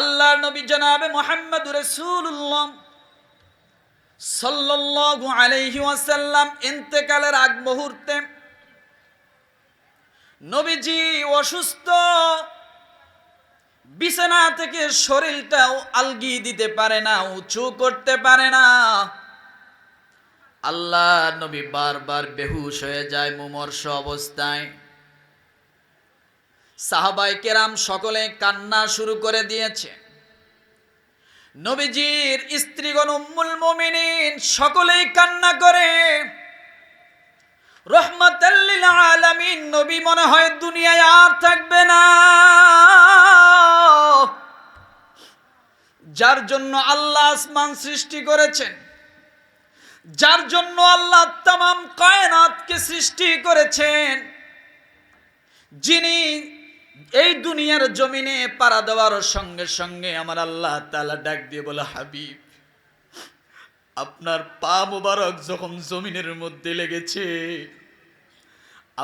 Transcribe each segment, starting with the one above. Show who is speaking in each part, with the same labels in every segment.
Speaker 1: আল্লাহ নবী জনাবে মোহাম্মদ রসুল্লাহ সাল্লাল্লাহু আলাইহি ওয়াসাল্লাম ইন্তেকালের আগ মুহূর্তে নবীজি অসুস্থ, বিছানা থেকে শরীরটাও আলগি দিতে পারে না, উঁচু করতে পারে না। আল্লাহ নবী বারবার বেহুশ হয়ে যায় মুমর্ষ অবস্থায়। সাহাবাই কেরাম সকলে কান্না শুরু করে দিয়েছে। নবীজির স্ত্রীগণ উম্মুল মুমিনিন সকলেই কান্না করে। রহমাতাল্লিল আলামিন, নবী মনে হয় দুনিয়ায় আর থাকবে না। যার জন্য আল্লাহ আসমান সৃষ্টি করেছেন, যার জন্য আল্লাহ তামাম কায়নাতকে সৃষ্টি করেছেন, যিনি এই দুনিয়ার জমিনে পাড়া দেওয়ার সঙ্গে সঙ্গে আমার আল্লাহ তালা ডাক দিয়ে বলে, হাবিব, আপনার পা মোবারক যখন জমিনের মধ্যে লেগেছে,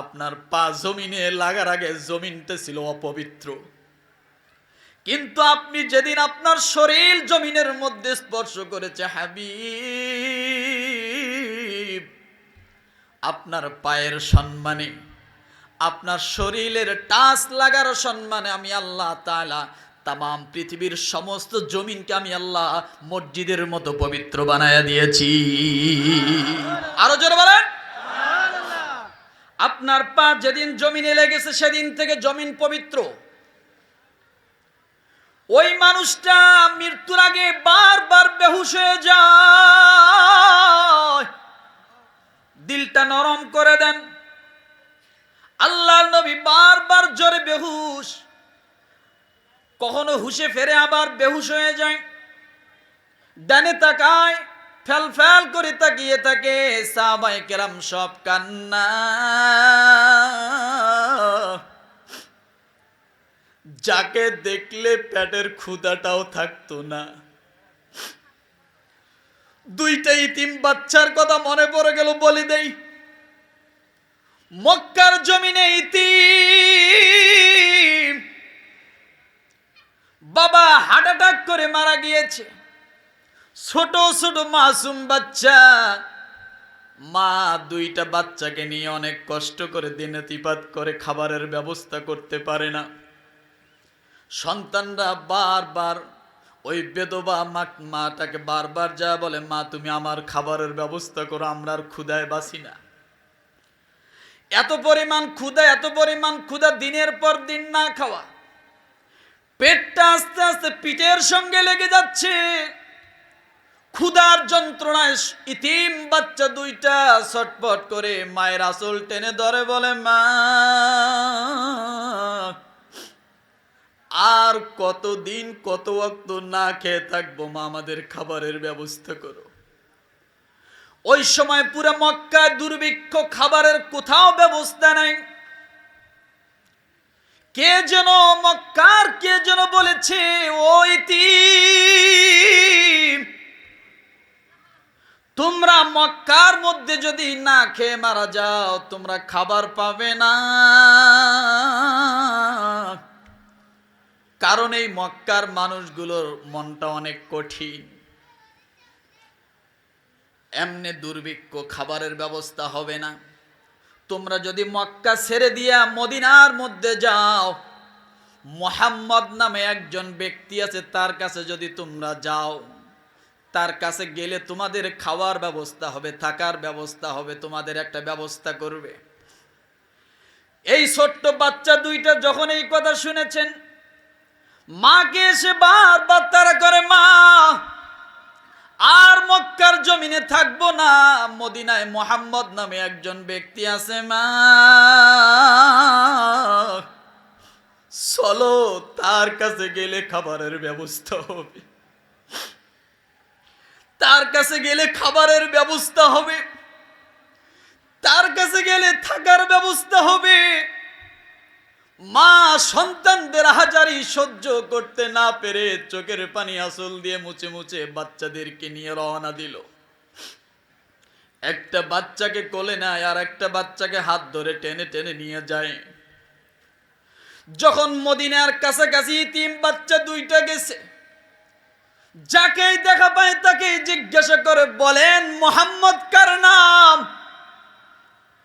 Speaker 1: আপনার পা জমিনে লাগার আগে জমিনটা ছিল অপবিত্র। কিন্তু আপনি যেদিন আপনার শরীর জমিনের মধ্যে স্পর্শ করেছে, হাবিব, আপনার পায়ের সম্মানে আপনার শরীরের টাচ লাগার সম্মানে আমি আল্লাহ তালা তাম পৃথিবীর সমস্ত জমিনকে আমি আল্লাহ মসজিদের মতো পবিত্র বানায়া দিয়েছি। আরও জোরে বলেন। আপনার পা যেদিন জমিনে লেগেছে, সেদিন থেকে জমিন পবিত্র। ওই মানুষটা মৃত্যুর আগে বারবার বেহুশ হয়ে যায়। দিলটা নরম করে দেন। জোরে বেহুশ। কখনো হুশে ফেরে আবার বেহুশ হয়ে যায়। ডানে তাকায় ফেল ফেল করে তাকিয়ে থাকে সাহাবাই কেরাম সব কান্না। যাকে দেখলে প্যাটের ক্ষুদাটাও থাকতো না। দুইটা ইতিম বাচ্চার কথা মনে পড়ে গেল, বলি দেই। মক্কার জমিনে ইতিম। বাবা হার্ট অ্যাটাক করে মারা গিয়েছে। ছোট ছোট মাসুম বাচ্চা। মা দুইটা বাচ্চাকে নিয়ে অনেক কষ্ট করে দিনতিপাত করে খাবারের ব্যবস্থা করতে পারে না। সন্তানরা বারবার ওই বেদবা মা মাটাকে বারবার যা বলে, মা, তুমি আমার খাবারের ব্যবস্থা করো, আমরা আর ক্ষুদায় বাসি না। এত পরিমাণ ক্ষুদা এত পরিমাণ ক্ষুদা দিনের পর দিন না খাওয়া। পেটটা আস্তে আস্তে পিঠের সঙ্গে লেগে যাচ্ছে। ক্ষুদার যন্ত্রণায় ইতিম বাচ্চা দুইটা ছটপট করে মায়ের আসল টেনে ধরে বলে, মা, আর কতদিন কত অক্ত না খেয়ে থাকব? মা, আমাদের খাবারের ব্যবস্থা করো। ওই সময় পুরো মক্কায় দুর্ভিক্ষ, খাবারের কোথাও ব্যবস্থা নাই। কে যেন মক্কার কে যেন বলেছে ওই তোমরা মক্কার মধ্যে যদি না খেয়ে মারা যাও, তোমরা খাবার পাবে না। কারণ এই মক্কার মানুষগুলোর মনটা অনেক কঠিন। এমনি দুর্ভিক্ষ, খাবারের ব্যবস্থা হবে না। তোমরা যদি মক্কা ছেড়ে দিয়া মদিনার মধ্যে যাও, মোহাম্মদ নামে একজন ব্যক্তি আছে, তার কাছে যদি তোমরা যাও, তার কাছে গেলে তোমাদের খাওয়ার ব্যবস্থা হবে, থাকার ব্যবস্থা হবে, তোমাদের একটা ব্যবস্থা করবে। এই ছোট্ট বাচ্চা দুইটা যখন এই কথা শুনেছেন, মাকে এসে বারবার তারা করে, মা আর মক্কার জমিনে থাকব না। মদিনায় মোহাম্মদ নামে একজন ব্যক্তি আছে মা। চলো, তার কাছে গেলে খাবারের ব্যবস্থা হবে। তার কাছে গেলে খাবারের ব্যবস্থা হবে। তার কাছে গেলে থাকার ব্যবস্থা হবে। মা সন্তানদের হাজারি সহ্য করতে না পেরে চোখের পানি আসল দিয়ে মুছে মুছে বাচ্চাদেরকে নিয়ে রওনা দিল। একটা বাচ্চাকে কোলে নেয় আর একটা বাচ্চাকে হাত ধরে টেনে টেনে নিয়ে যায়। যখন মদিনার কাছাকাছি তিন বাচ্চা দুইটা গেছে, যাকেই দেখা পায় তাকে জিজ্ঞাসা করে বলেন, মোহাম্মদ কার নাম?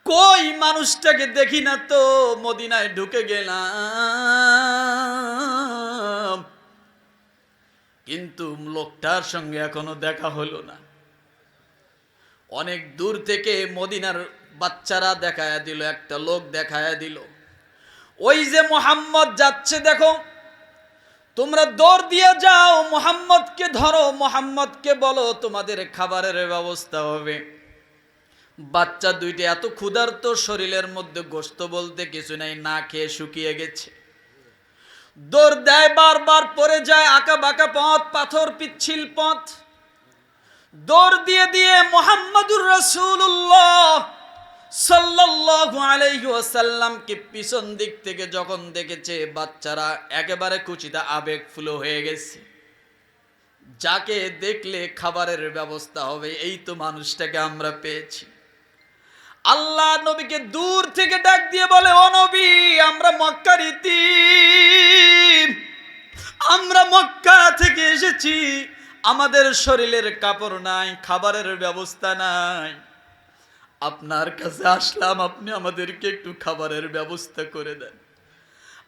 Speaker 1: কই মানুষটাকে দেখি না তো? মদিনায় ঢুকে গেলাম। কিন্তু লোকটার সঙ্গে এখনও দেখা হলো না। অনেক দূর থেকে মদিনার বাচ্চারা দেখায়া দিল, একটা লোক দেখায়া দিল। ওই যে মোহাম্মদ যাচ্ছে দেখো। তোমরা দৌড় দিয়ে যাও, মোহাম্মদকে ধরো, মোহাম্মদকে বলো তোমাদের খাবারের ব্যবস্থা হবে। বাচ্চা দুইটা এত ক্ষুধার্ত শরীরের মধ্যে গোস্ত বলতে কিছু নাই, না খেয়ে শুকিয়ে গেছে। দৌড় দেয় বারবার পরে যায়, আঁকা বাঁকা পথ, পাথর, পিচ্ছিল পথ। দৌড় দিয়ে দিয়ে মোহাম্মদুর রসুল্লাহ সাল্লাল্লাহু আলাইহি ওয়াসাল্লামকে পিছন দিক থেকে যখন দেখেছে, বাচ্চারা একেবারে কুচিতা আবেগ ফুলো হয়ে গেছে। যাকে দেখলে খাবারের ব্যবস্থা হবে, এই তো মানুষটাকে আমরা পেয়েছি। আল্লাহ নবীকে দূর থেকে ডাক দিয়ে বলে, ও নবী, আমরা মক্কার ইতিম। আমরা মক্কা থেকে এসেছি। আমাদের শরীরের কাপড় নাই, খাবারের ব্যবস্থা নাই। আপনার কাছে আসলাম, আপনি আমাদেরকে একটু খাবারের ব্যবস্থা করে দেন।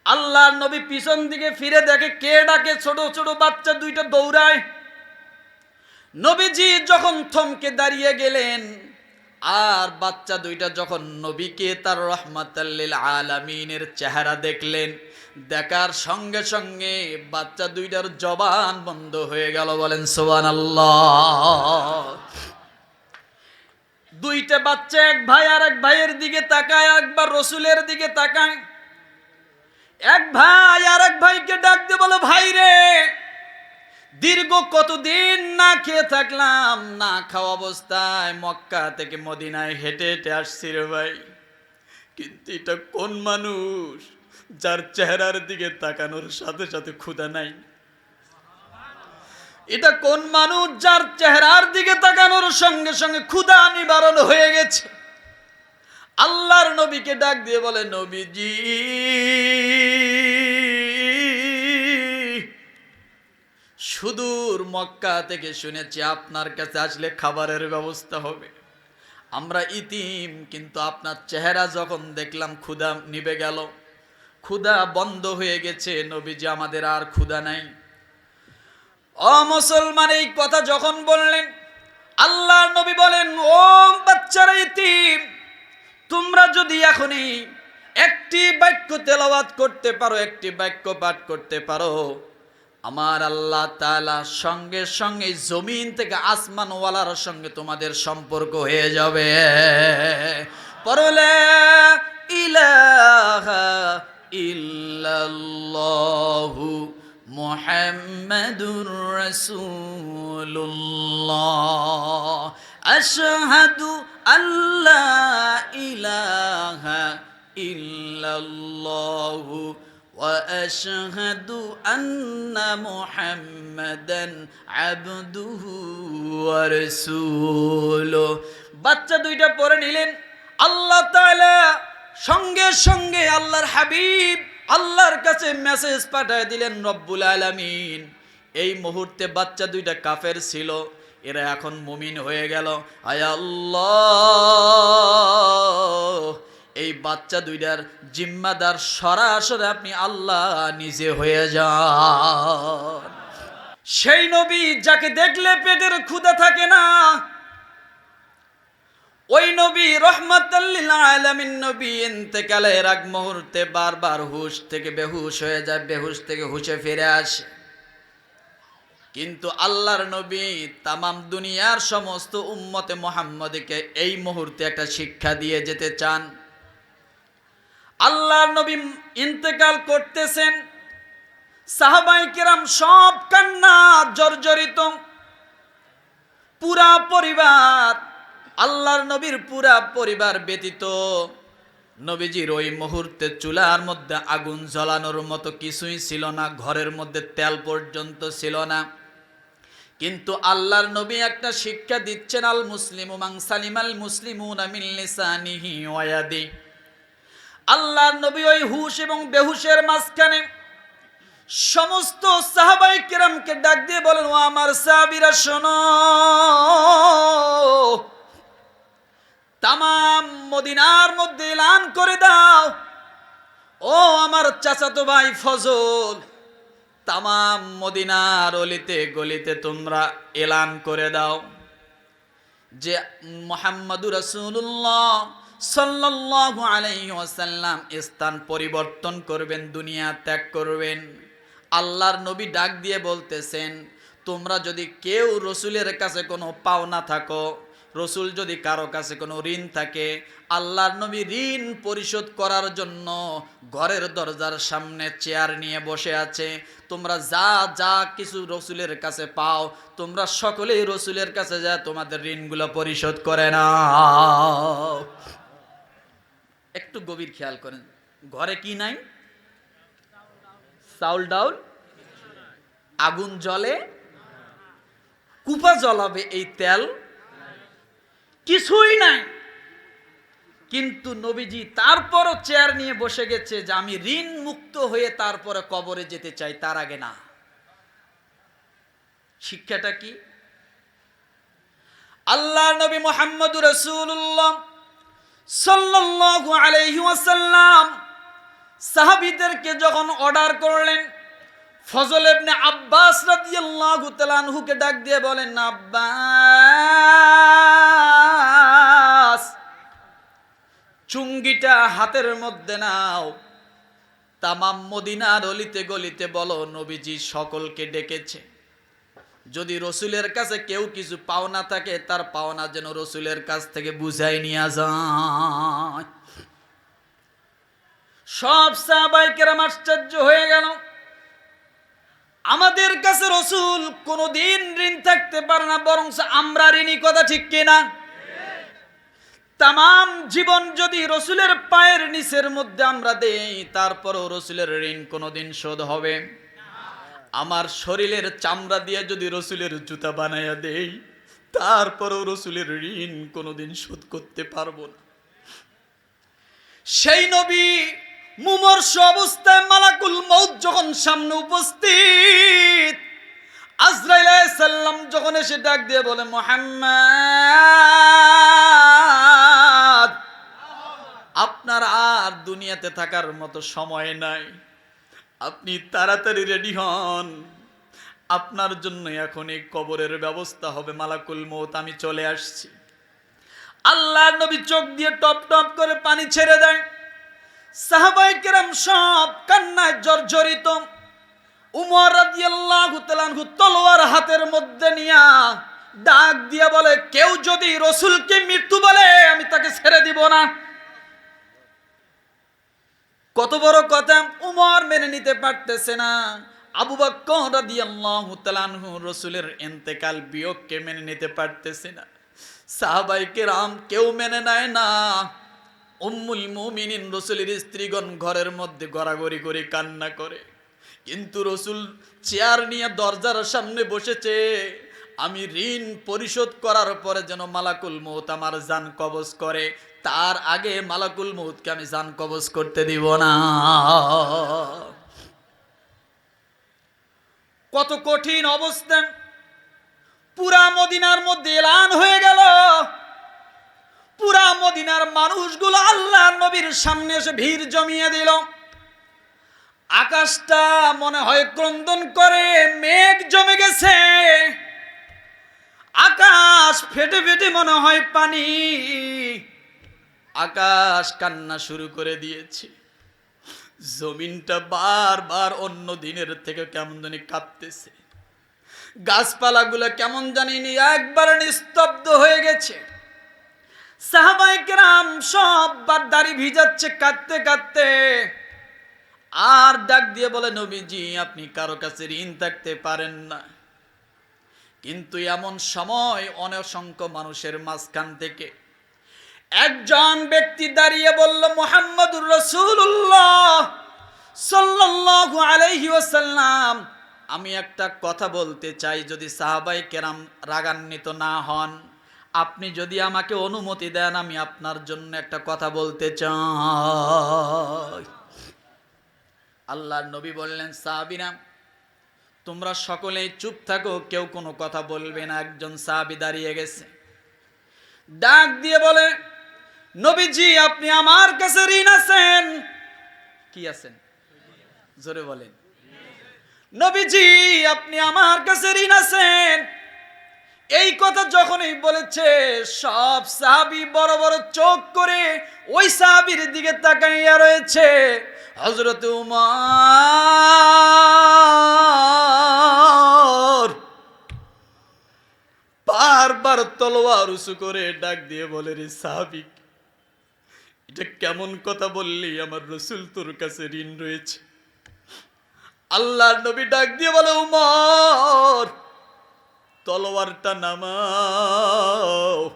Speaker 1: আল্লাহ নবী পিছন দিকে ফিরে দেখে কে ডাকে, ছোট ছোট বাচ্চা দুইটা দৌড়ায়। নবীজি যখন থমকে দাঁড়িয়ে গেলেন আর বাচ্চা দুইটা যখন নবীকে তার রহমাতাল্লিল আলামিনের চেহারা দেখলেন, দেখার সঙ্গে সঙ্গে বাচ্চা দুইটার জবান বন্ধ হয়ে গেল, বলেন সোয়ান আল্লাহ দুইটা বাচ্চা এক ভাই আর এক ভাইয়ের দিকে তাকায় একবার রসুলের দিকে তাকায়। এক ভাই আর এক ভাইকে ডাকতে বলো, ভাই রে দীর্ঘ কতদিন না খেয়ে থাকলাম, না খাওয়া অবস্থায় মক্কা থেকে মদিনায় হেঁটে হেঁটে আসছি রে ভাই। কিন্তু এটা কোন মানুষ যার চেহারার দিকে তাকানোর সাথে সাথে ক্ষুধা নাই? এটা কোন মানুষ যার চেহারার দিকে তাকানোর সঙ্গে সঙ্গে ক্ষুধা নিবারণ হয়ে গেছে? আল্লাহর নবীকে ডাক দিয়ে বলে, নবীজি সুদূর মক্কা থেকে শুনেছি আপনার কাছে আসলে খাবারের ব্যবস্থা হবে। আমরা ইতিম, কিন্তু আপনার চেহারা যখন দেখলাম ক্ষুধা নিবে গেল। ক্ষুধা বন্ধ হয়ে গেছে, নবীজি আমাদের আর ক্ষুধা নাই। ও মুসলমান, এই কথা যখন বললেন আল্লাহ নবী বলেন, ও বাচ্চারা ইতিম, তোমরা যদি এখনই একটি বাক্য তেলাওয়াত করতে পারো, একটি বাক্য পাঠ করতে পারো আমার আল্লাহ তালা সঙ্গে সঙ্গে জমিন থেকে আসমানওয়ালার সঙ্গে তোমাদের সম্পর্ক হয়ে যাবে। পরলে ইলাহা ইল্লাল্লাহু মুহাম্মাদুর রাসূলুল্লাহ। আশহাদু আল্লা ইলাহা ইল্লাল্লাহু واشهد ان محمدا عبده ورسوله বাচ্চা দুইটা পরে নিলেন আল্লাহ তাআলা সঙ্গে সঙ্গে আল্লাহর হাবিব আল্লাহর কাছে মেসেজ পাঠায় দিলেন রব্বুল আলামিন এই মুহূর্তে বাচ্চা দুইটা কাফের ছিল এরা এখন মুমিন হয়ে গেল আয় আল্লাহ এই বাচ্চা দুইটার জিম্মাদার সরাসরি আপনি আল্লাহ নিজে হয়ে যান। সেই নবী যাকে দেখলে পেটের ক্ষুধা থাকে না, ওই নবী রহমাতাল্লিল আলামিন নবী ইন্তেকালের আগ মুহূর্তে বারবার হুশ থেকে বেহুশ হয়ে যায়, বেহুশ থেকে হুশে ফিরে আসে। কিন্তু আল্লাহর নবী তামাম দুনিয়ার সমস্ত উম্মতে মোহাম্মদকে এই মুহূর্তে একটা শিক্ষা দিয়ে যেতে চান। আল্লাহর নবী ইন্তেকাল করতেছেন। সাহাবাই কিরাম সব কান্না জর্জরিত। পুরা পরিবার, আল্লাহর নবীর পুরা পরিবার ব্যতীত নবীজির ওই মুহূর্তে চুলার মধ্যে আগুন জ্বলানোর মতো কিছুই ছিল না, ঘরের মধ্যে তেল পর্যন্ত ছিল না। কিন্তু আল্লাহর নবী একটা শিক্ষা দিচ্ছেন আল মুসলিম মাং সালিম আল মুসলিমুন মিন লিসানিহি ওয়া ইয়াদিহি। আল্লাহ নবী ওই হুশ এবং বেহুশের মাঝখানে সমস্ত সাহাবাই কেরামকে ডাক দিয়ে বলেন, ও আমার সাহাবিরা, শোনো। তামাম মদিনার মধ্যে এলান করে দাও। ও আমার চাচাতো ভাই ফজল, তামাম মদিনার অলিতে গলিতে তোমরা এলান করে দাও যে মোহাম্মদুর রসুল্লাহ সাল্লাল্লাহু আলাইহি ওয়াসাল্লাম স্থান পরিবর্তন করবেন, দুনিয়া ত্যাগ করবেন। আল্লাহর নবী ডাক দিয়ে বলতেছেন, তোমরা যদি কেউ রসুলের কাছে কোনো পাওনা থাকো, রসুল যদি কারও কাছে কোনো ঋণ থাকে, আল্লাহর নবী ঋণ পরিশোধ করার জন্য ঘরের দরজার সামনে চেয়ার নিয়ে বসে আছে। তোমরা যা যা কিছু রসুলের কাছে পাও, তোমরা সকলেই রসুলের কাছে যা, তোমাদের ঋণগুলো পরিশোধ করে না একটু গভীর খেয়াল করেন। ঘরে কি নাই? চাউল ডাউল? আগুন জলে কুপা জ্বলাবে এই তেল? কিছুই নাই। কিন্তু নবীজি তারপরও চেয়ার নিয়ে বসে গেছে যে আমি ঋণ মুক্ত হয়ে তারপরে কবরে যেতে চাই, তার আগে না। শিক্ষাটা কি? আল্লাহ নবী মোহাম্মদ রসুল্লাহ সাল্লাল্লাহু আলাইহি ওয়াসাল্লাম সাহাবীদেরকে যখন অর্ডার করলেন, ফজল ইবনে আব্বাস রাদিয়াল্লাহু তাআলা আনহুকে ডাক দিয়ে বলেন, আব্বাস, চুঙ্গিটা হাতের মধ্যে নাও। তামাম মদিনার অলিতে গলিতে বলো, নবীজি সকলকে ডেকেছে। যদি রসুলের কাছে কেউ কিছু পাওনা থাকে, তার পাওনা যেন রসুলের কাছ থেকে বুঝাই নিয়ে যায়। সব সাহাবাইকেরাম আশ্চর্য হয়ে গেল। আমাদের কাছে রসুল কোনোদিন ঋণ থাকতে পারে না বরং আমরা ঋণী, কথা ঠিক কিনা তাম জীবন যদি রসুলের পায়ের নিচের মধ্যে আমরা দেই, তারপরও রসুলের ঋণ কোনোদিন শোধ হবে। আমার শরীরের চামড়া দিয়ে যদি রসুলের জুতা বানাইয়া দেই, তারপরও রসুলের ঋণ কোনোদিন শোধ করতে পারব না। সেই নবী মুমর্ষ অবস্থায় মালাকুল মৌত যখন সামনে উপস্থিত, আজরাইল সাল্লাম যখন এসে ডাক দিয়ে বলে, মোহাম্মদ, আপনার আর দুনিয়াতে থাকার মতো সময় নাই। আপনি তাড়াতাড়ি রেডি হন। আপনার জন্য এখন এই কবরের ব্যবস্থা হবে মালাকুল মত আমি চলে আসছি। আল্লাহ নবী চোখ দিয়ে টপ টপ করে পানি ছেড়ে দেয় সাহাবাই কেরাম সব কান্নায় জর্জরিত। উমর রাদিয়াল্লাহু তাআলাহু তলোয়ার হাতের মধ্যে নিয়া ডাক দিয়ে বলে, কেউ যদি রসুলকে মৃত্যু বলে, আমি তাকে ছেড়ে দিব না। কত বড় কথা উমর মেনে নিতে পারতেছে না। আবু বকর রাদিয়াল্লাহু তাআলাহু রসুলের ইন্তেকাল বিয়োগকে মেনে নিতে পারতেছে না। সাহাবাই কেরাম কেউ মেনে নেয় না। উম্মুল মুমিনিন রসুলের স্ত্রীগণ ঘরের মধ্যে গড়াগড়ি করে কান্না করে। কিন্তু রসুল চেয়ার নিয়ে দরজার সামনে বসেছে। আমি ঋণ পরিশোধ করার পরে যেন মালাকুল মৌত আমার জান কবজ করে। তার আগে মালাকুল মৌতকে আমি জান কবজ করতে দিব না। কত কঠিন অবস্থা। পুরা মদিনার মধ্যে এলান হয়ে গেল। পুরা মদিনার মানুষগুলো আল্লাহ নবীর সামনে এসে ভিড় জমিয়ে দিল। আকাশটা মনে হয় ক্রন্দন করে মেঘ জমে গেছে। আকাশ ফেটে ফেটে মনে হয় পানি। আকাশ কান্না শুরু করে দিয়েছে। জমিনটা বারবার অন্য দিনের থেকে কেমন জানি কাঁপতেছে। গাছপালাগুলো কেমন জানি একবার নিস্তব্ধ হয়ে গেছে। সাহাবাই কেরাম সব দাড়ি ভিজাচ্ছে কাঁদতে কাঁদতে। আর ডাক দিয়ে বলে, নবীজি, আপনি কারও কাছে ঋণ থাকতে পারেন না। কিন্তু এমন সময় অনসংখ্য মানুষের মাঝখান থেকে একজন ব্যক্তি দাঁড়িয়ে বলল, মোহাম্মদুর রসুল্লাহ সাল্লাল্লাহু আলাইহি ওয়াসাল্লাম। আমি একটা কথা বলতে চাই, যদি সাহাবাই কেরাম রাগান্বিত না হন, আপনি যদি আমাকে অনুমতি দেন, আমি আপনার জন্য একটা কথা বলতে চাই। আল্লাহর নবী বললেন সাহাবিনা তোমরা সকলেই চুপ থাকো, কেউ কোনো কথা বলবে না। একজন সাহাবি দাঁড়িয়ে গেছে। ডাক দিয়ে বলে নবীজি, আপনি আমার কাছে ঋণ আছেন। কি আছেন? জোরে বলেন। নবীজি, আপনি আমার কাছে ঋণ আছেন। এই কথা যখনই বলেছে, সব সাহাবি বড় বড় চোখ করে ওই সাহাবির দিকে তাকাইয়া রয়েছে। হজরত উমার বারবার তলোয়ার উঁচু করে ডাক দিয়ে বলে, রে সাহাবিক এটা কেমন কথা বললি, আমার রসুল তোর কাছে ঋণ রয়েছে। আল্লাহর নবী ডাক দিয়ে বলে, উমর, তলোয়ারটা নামাও।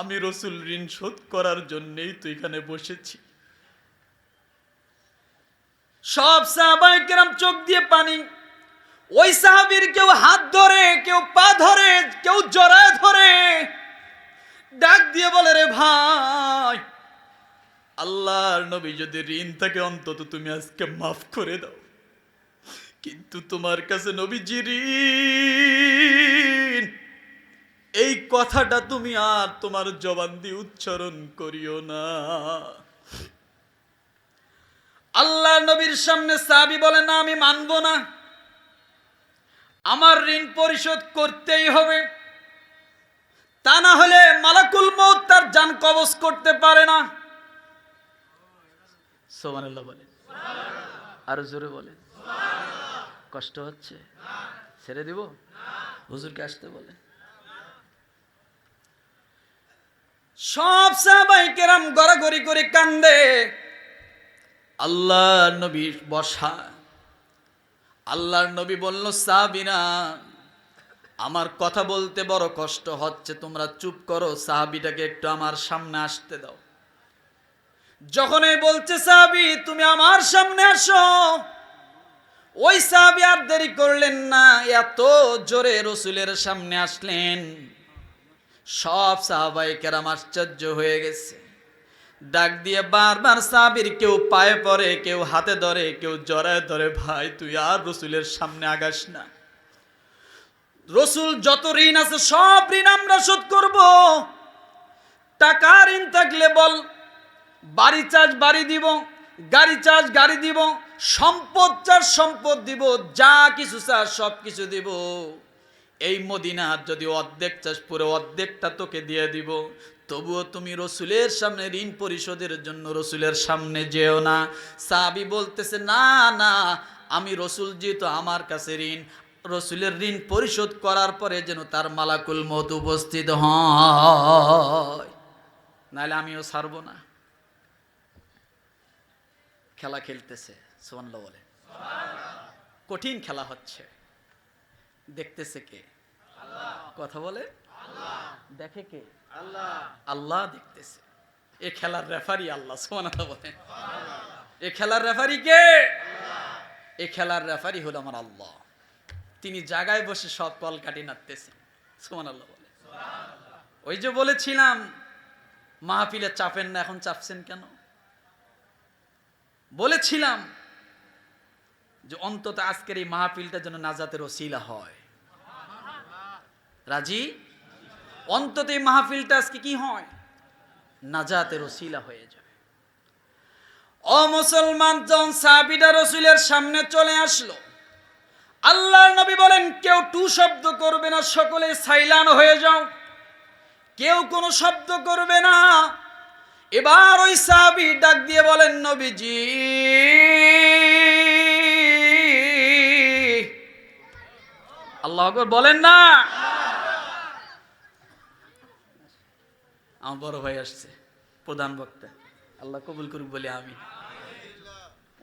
Speaker 1: আমি রসুল ঋণ শোধ করার জন্যেই তো এখানে বসেছি। সব সাহাবাই কেরাম চোখ দিয়ে পানি। ওই সাহাবীর কেউ হাত ধরে, কেউ পা ধরে, কেউ জড়ায় ধরে। ডাক দিয়ে বলে, রে ভাই, আল্লাহর নবী যদি ঋণ থাকে, অন্তত তুমি আজকে মাফ করে দাও। কিন্তু তোমার কাছে নবীজি ঋণ। এই কথাটা তুমি আর তোমার জবান দিয়ে উচ্চারণ করিও না। আল্লাহ নবীর সামনে সাবি বলে, না, আমি মানব না। আমার ঋণ পরিশোধ করতেই হবে। তা না হলে মালাকুল মৌত তার যান কবজ করতে পারে না। সোমানুল্লাহ বলে। আরও জোরে বলে। কষ্ট হচ্ছে। ছেড়ে দিব? হুজুরকে আসতে বলে। সব সাহাবাই কেরাম গড়াগড়ি করে কান্দে। আল্লাহ নবী বসা। আল্লাহর নবী বলল সাহাবিনা আমার কথা বলতে বড় কষ্ট হচ্ছে, তোমরা চুপ করো, সাহাবিটাকে একটু আমার সামনে আসতে দাও। যখনই বলছে, সাহাবি, তুমি আমার সামনে আসো। ওই সাহাবি আর দেরি করলেন না, এত জোরে রসুলের সামনে আসলেন। সব সাহাবাই কেরাম আশ্চর্য হয়ে গেছে। ডাক দিয়ে বারবার সাহাবির কেউ পায়ে পড়ে, কেউ হাতে ধরে, কেউ জড়ায় ধরে, ভাই, তুই আর রসুলের সামনে আগাস না। রসুল যত ঋণ আছে, সব ঋণ আমরা শোধ করব। টাকা ঋণ থাকলে বল, বাড়ি চার্জ বাড়ি দিব, গাড়ি চার্জ গাড়ি দিব, সম্পদ চার্জ সম্পদ দিব, যা কিছু চাস সব কিছু দিব। এই মদিনার যদি অর্ধেক চাস পুরো অর্ধেকটা তোকে দিয়ে দিব। তবুও তুমি রসুলের সামনে, ঋণ পরিশোধের জন্য রসুলের সামনে যেও না। সাবি বলতেছে, না না, আমি রসুল যেহেতু আমার কাছে ঋণ রসুলের ঋণ পরিশোধ করার পরে যেন তার মালাকুল মত উপস্থিত হয়। নাহলে আমিও ছাড়বো না। খেলা খেলতেছে সোমান্লা বলে। কঠিন খেলা হচ্ছে। দেখতেছে কে? কথা বলে? দেখে কে? আল্লাহ দেখতেছে। এ খেলার রেফারি আল্লাহ সোমান্লা বলে। এ খেলার রেফারি কে? এ খেলার রেফারি হলো আমার আল্লাহ। তিনি জায়গায় বসে সব কল কাটি নাড়তেছেন। সোমান আল্লাহ বলে। ওই যে বলেছিলাম মাহফিলে চাপেন না, এখন চাপছেন কেন? বলেছিলাম যে অন্তত আজকের এই মাহফিলটা যেন নাজাতের ওসিলা হয়। রাজি? অন্তত এই মাহফিলটা আজকে কি হয়? নাজাতের ওসিলা হয়ে যাবে ও মুসলমান যখন সাবিদা রসুলের সামনে চলে আসলো। আল্লাহর নবী বলেন, কেউ টু শব্দ করবে না, সকলে সাইলান হয়ে যাও। কেউ কোনো শব্দ করবে না। এবার ওই সাহাবি ডাক দিয়ে বলেন, নবীজি, আল্লাহ বলেন না। আমার বড় ভাই আসছে, প্রধান বক্তা। আল্লাহ কবুল করুক বলে আমি।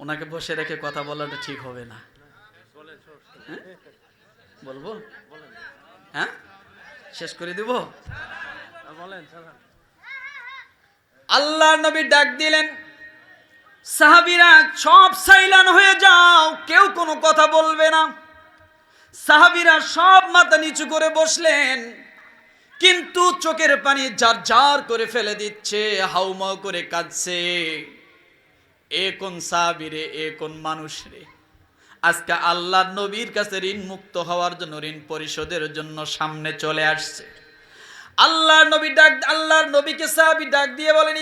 Speaker 1: ওনাকে বসে রেখে কথা বলাটা ঠিক হবে না। হ্যাঁ? বলব? হ্যাঁ? শেষ করে দিব? আল্লাহ নবী ডাক দিলেন সাহাবিরা সব সাইলান হয়ে যাও কেউ কোনো কথা বলবে না। সাহাবিরা সব মাথা নিচু করে বসলেন কিন্তু চোখের পানি জার জার করে ফেলে দিচ্ছে হাউমাউ করে কাঁদছে। এ কোন সাবিরে এ কোন মানুষ রে? আজকে আল্লাহ নবীর কাছে ঋণ মুক্ত হওয়ার জন্য, ঋণ পরিশোধের জন্য সামনে চলে আসছে। আল্লাহ নবী ডাক আল্লাহর নবীকে সাহাবী ডাক দিয়ে বলেন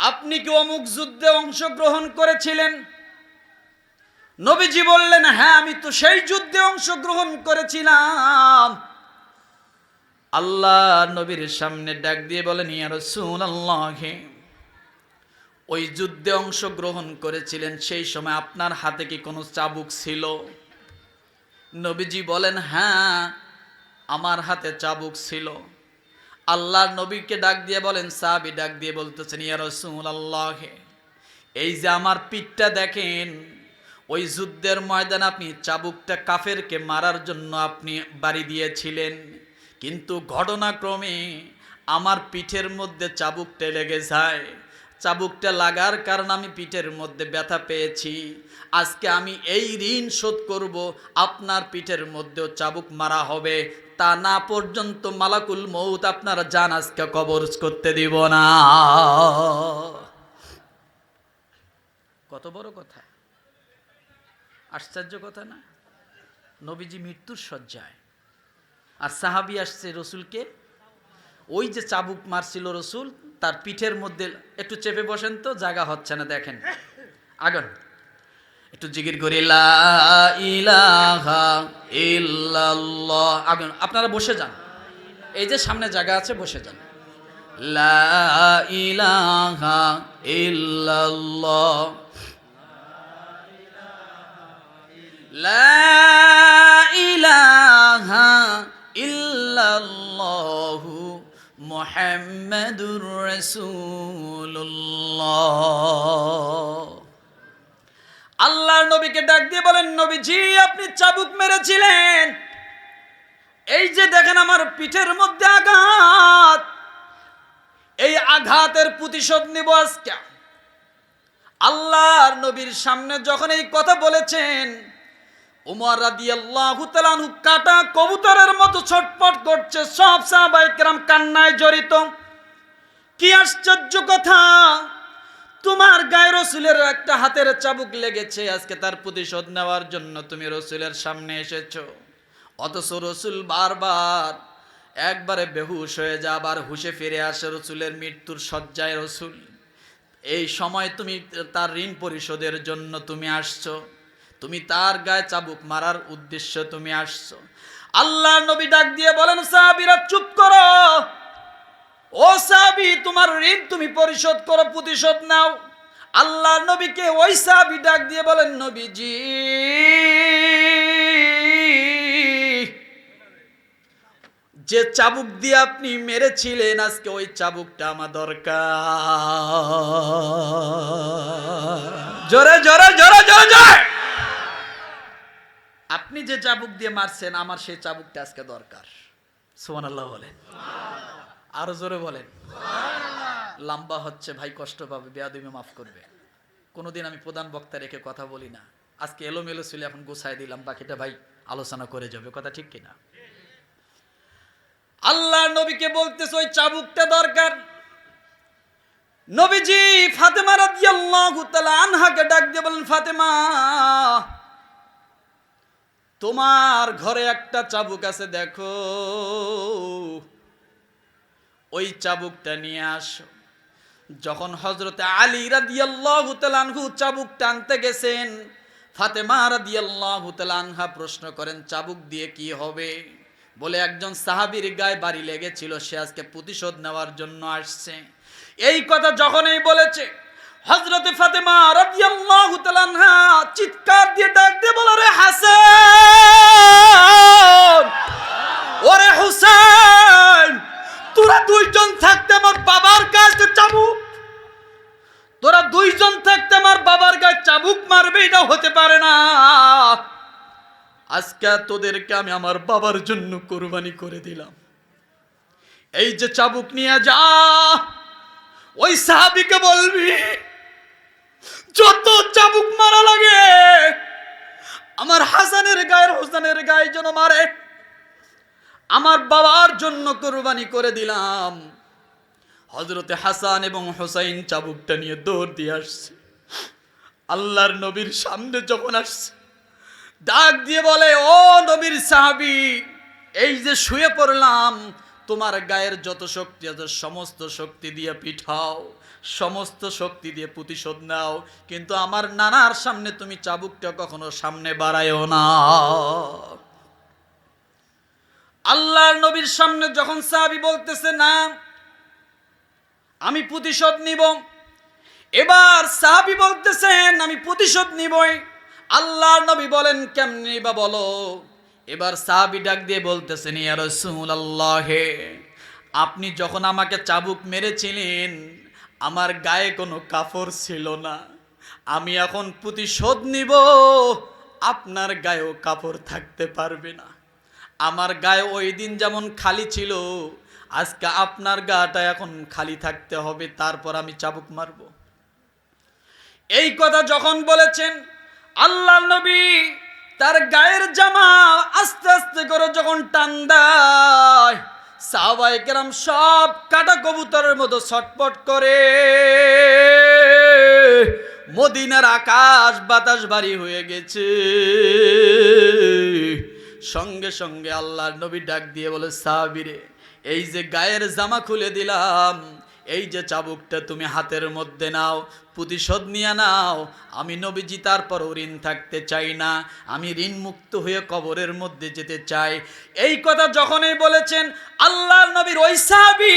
Speaker 1: আপনি কি অমুক যুদ্ধে অংশগ্রহণ করেছিলেন? নবীজি বললেন হ্যাঁ আমি তো সেই যুদ্ধে অংশগ্রহণ করেছিলাম। আল্লাহ নবীর সামনে ডাক দিয়ে বলেন, ইয়া রাসূলুল্লাহ ওই যুদ্ধে অংশগ্রহণ করেছিলেন, সেই সময় আপনার হাতে কি কোনো চাবুক ছিল? নবীজি বলেন হ্যাঁ আমার হাতে চাবুক ছিল। আল্লাহর নবীকে ডাক দিয়ে বলেন, সাহাবি ডাক দিয়ে বলতেছেন, ইয়া রাসূলুল্লাহ, এই যে আমার পিঠটা দেখেন, ওই যুদ্ধের ময়দানে আপনি চাবুকটা কাফেরকে মারার জন্য আপনি বাড়ি দিয়েছিলেন, কিন্তু ঘটনাক্রমে আমার পিঠের মধ্যে চাবুকটা লেগে যায়। চাবুকটা লাগার কারণ আমি পিঠের মধ্যে ব্যথা পেয়েছি। আজকে আমি এই ঋণ শোধ করব, আপনার পিঠের মধ্যেও চাবুক মারা হবে। তা না পর্যন্ত মালাকুল মৌত আপনারা জান আজকে কবর করতে দিব না। কত বড় কথা। আশ্চর্য কথা না? নবীজি মৃত্যুর শয্যায়। আর সাহাবি আসছে রসুলকে। ওই যে চাবুক মারছিল রসুল তার পিঠের মধ্যে একটু চেপে বসেন তো, জায়গা হচ্ছে না, দেখেন। আগুন একটু জিগির করি আগুন আপনারা বসে যান। এই যে সামনে জায়গা আছে, বসে যান। ইলাহা ইল্লাল্লাহ। লা ইলাহা ইল্লাল্লাহু মুহাম্মাদুর রাসূলুল্লাহ। আল্লাহর নবীকে ডাক দিয়ে বলেন, নবীজি, আপনি চাবুক মেরেছিলেন। এই যে দেখেন আমার পিঠের মধ্যে আঘাত। এই আঘাতের প্রতিশোধ নিব আজকে। আল্লাহর নবীর সামনে যখন এই কথা বলেছেন উমর রাদিয়াল্লাহু তাআলা কাটা কবুতরের মতো ছটপট করছে। সব সাহাবায়ে কেরাম কান্নায় জড়িত। কি আশ্চর্য কথা! তোমার গায়ে রসুলের একটা হাতের চাবুক লেগেছে। আজকে তার প্রতিশোধ নেওয়ার জন্য তুমি রসুলের সামনে এসেছ। অথচ রসুল বারবার একবারে বেহুশ হয়ে যা, আবার হুশে ফিরে আসে রসুলের মৃত্যুর শয্যায় রসুল। এই সময় তুমি তার ঋণ পরিশোধের জন্য তুমি আসছো। তুমি তার গায়ে চাবুক মারার উদ্দেশ্য তুমি আসছো। আল্লাহ নবী ডাক দিয়ে বলেন, সাহাবীরা, চুপ করো। ও সাহাবি, তোমার ঋণ তুমি পরিশোধ করো, প্রতিশোধ নাও। আল্লাহ নবীকে ওই সাহাবি ডাক দিয়ে বলেন, নবীজি, যে চাবুক দিয়ে আপনি মেরেছিলেন, আজকে ওই চাবুকটা আমার দরকার। জোরে জোরে জোরে জোরে জোরে। আপনি যে চাবুক দিয়ে মারছেন আমার সেই চাবুকটা আজকে দরকার। সুমান আল্লাহ বলেন। আরও জোরে বলেন। লম্বা হচ্ছে ভাই কষ্ট পাবে বেয়াদুমি মাফ করবে। কোনোদিন আমি প্রধান বক্তা রেখে কথা বলি না। আজকে এলোমেলো ছিল এখন গোছায় দিলাম বাকিটা ভাই আলোচনা করে যাবে কথা ঠিক কিনা? আল্লাহ নবীকে বলতেছে ওই চাবুকটা দরকার। নবীজি ফাতেমা রাদিয়াল্লাহু তাআলা আনহাকে ডাক দিয়ে বলেন ফাতেমা তোমার ঘরে একটা চাবুক আছে, দেখো। ওই চাবুকটা নিয়ে আসো। যখন হজরতে আলী রাদিয়াল্লাহু তাআলা আনহু চাবুক টানতে গেছেন, ফাতেমা রাদিয়াল্লাহু তাআলা প্রশ্ন করেন, চাবুক দিয়ে কি হবে? বলে একজন সাহাবীর গায়ে বাড়ি লেগেছিল, সে আজকে প্রতিশোধ নেওয়ার জন্য আসছে। এই কথা যখনই বলেছে হজরতে ফাতেমা রাদিয়াল্লাহু তাআলা চিৎকার দিয়ে ডাক দিয়ে বলে রে হাসান, ওরে হুসেন তোরা দুইজন থাকতে আমার বাবার কাছে চাবুক তোরা দুইজন থাকতে আমার বাবার গায়ে চাবুক মারবে এটা হতে পারে না। আজকে তোদেরকে আমি আমার বাবার জন্য কোরবানি করে দিলাম। এই যে চাবুক নিয়ে যা, ওই সাহাবিকে বলবি যত চাবুক মারা লাগে, আমার হাসানের গায়ের হোসেনের গায়ে যেন মারে। আমার বাবার জন্য কোরবানি করে দিলাম। হজরতে হাসান এবং হোসাইন চাবুকটা নিয়ে দৌড় দিয়ে আসছে। আল্লাহর নবীর সামনে যখন আসছে, ডাক দিয়ে বলে, ও নবীর সাহাবি, এই যে শুয়ে পড়লাম, তোমার গায়ের যত শক্তি আছে, সমস্ত শক্তি দিয়ে পিঠাও। সমস্ত শক্তি দিয়ে প্রতিশোধ নাও, কিন্তু আমার নানার সামনে তুমি চাবুকটা কখনো সামনে বাড়ায়ও না। আল্লাহর নবীর সামনে যখন সাহাবি বলতেছে, না, আমি প্রতিশোধ নিব। এবার সাহাবি বলতেছেন আমি প্রতিশোধ নিবই। আল্লাহর নবী বলেন, কেমনি বা বলো? এবার সাহাবি ডাক দিয়ে বলতেছেন, ইয়া রাসূলুল্লাহে, আপনি যখন আমাকে চাবুক মেরেছিলেন আমার গায়ে কোনো কাপড় ছিল না। আমি এখন প্রতিশোধ নিব, আপনার গায়েও কাপড় থাকতে পারবে না। আমার গায়ে ওই দিন যেমন খালি ছিল, আজকে আপনার গাটা এখন খালি থাকতে হবে, তারপর আমি চাবুক মারব। এই কথা যখন বলেছেন আল্লাহ নবী তার গায়ের জামা আস্তে আস্তে করে যখন টান দেয় সাহবাই কেরাম সব কাটা কবুতরের মতো ছটপট করে। মদিনার আকাশ বাতাস ভারী হয়ে গেছে। সঙ্গে সঙ্গে আল্লাহর নবী ডাক দিয়ে বলে, সাহাবিরে, এই যে গায়ের জামা খুলে দিলাম, এই যে চাবুকটা তুমি হাতের মধ্যে নাও প্রতিশোধ নিয়ে নাও। আমি নবীজি তারপর ঋণ থাকতে চাই না। আমি ঋণ মুক্ত হয়ে কবরের মধ্যে যেতে চাই। এই কথা যখনই বলেছেন, আল্লাহ নবীর ওই সাহাবি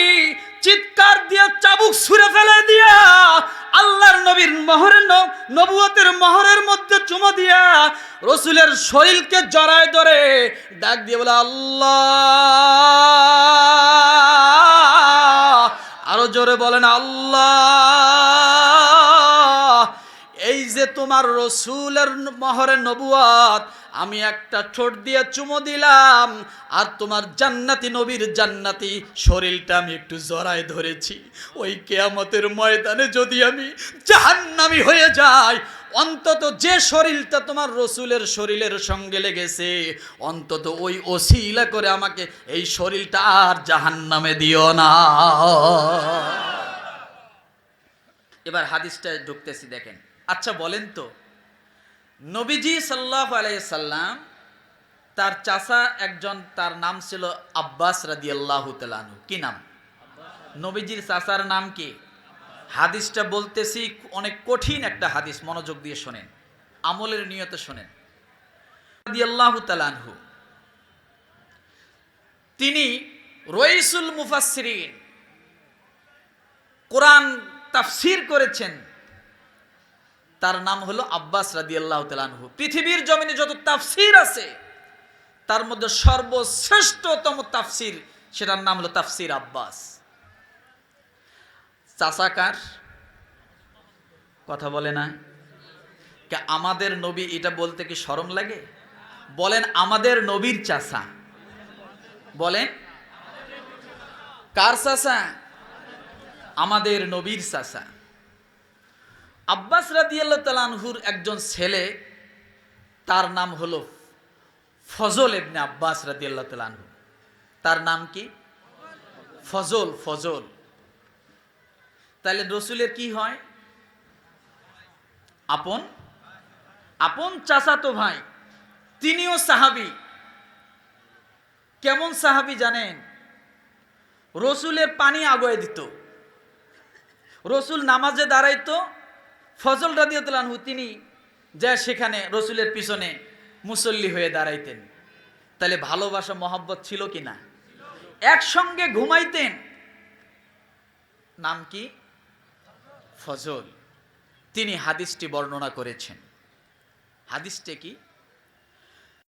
Speaker 1: চিৎকার দিয়ে চাবুক ছুঁড়ে ফেলে দিয়া আল্লাহর নবীর মহরের নবুয়তের মহরের মধ্যে চুমো দিয়া রসুলের শরীরকে জড়ায় ধরে ডাক দিয়ে বলে, আল্লাহ! আরও জোরে বলেন, আল্লাহ! যে তোমার রসুলের মহরে নবুয়াত, আমি একটা ঠোঁট দিয়ে চুমো দিলাম, আর তোমার জান্নাতি নবীর জান্নাতি শরীরটা আমি একটু জড়ায় ধরেছি। ওই কেয়ামতের ময়দানে যদি আমি জাহান্নামি হয়ে যাই, অন্তত যে শরীরটা তোমার রসুলের শরীরের সঙ্গে লেগেছে, অন্তত ওই ওসিলা করে আমাকে এই শরীরটা আর জাহান্নামে দিও না। এবার হাদিসটা ঢুকতেছি, দেখেন। আচ্ছা বলেন তো। নবীজি সাল্লাহ আলাইসাল্লাম তার চাচা একজন, তার নাম ছিল আব্বাস রাদি আল্লাহ তালু কি নাম? নবীজির চাচার নাম কি? হাদিসটা বলতেছি, অনেক কঠিন একটা হাদিস, মনোযোগ দিয়ে শোনেন, আমলের নিয়তে শোনেন। রাদি আল্লাহ তালানহু তিনি রইসুল মুফাসরিন কোরআন তাফসির করেছেন। তার নাম হলো আব্বাস রাদি আল্লাহ তালানহু পৃথিবীর জমিনে যত তাফসির আছে, তার মধ্যে সর্বশ্রেষ্ঠতম তাফসির, সেটার নাম হলো তাফসির আব্বাস। চাচাকার কথা বলে না। কে আমাদের নবী এটা বলতে কি শরম লাগে? বলেন আমাদের নবীর চাষা বলেন, কার চাষা আমাদের নবীর চাচা। আব্বাস রাদিয়াল্লাহ তালানহুর একজন ছেলে, তার নাম হলো ফজল এবনে আব্বাস রাদিয়াল্লাহ তালানহু তার নাম কি? ফজল ফজল। তাহলে রসুলের কি হয়? আপন? আপন চাচাতো ভাই। তিনিও সাহাবি। কেমন সাহাবি জানেন? রসুলের পানি আগুয়ে দিত। রসুল নামাজে দাঁড়াইতো ফজল রাদিয়াতহু তিনি যা সেখানে রসুলের পিছনে মুসল্লি হয়ে দাঁড়াইতেন। তাহলে ভালোবাসা, মহব্বত ছিল কি না? একসঙ্গে ঘুমাইতেন। নাম কি? ফজল। তিনি হাদিসটি বর্ণনা করেছেন। হাদিসটি কি?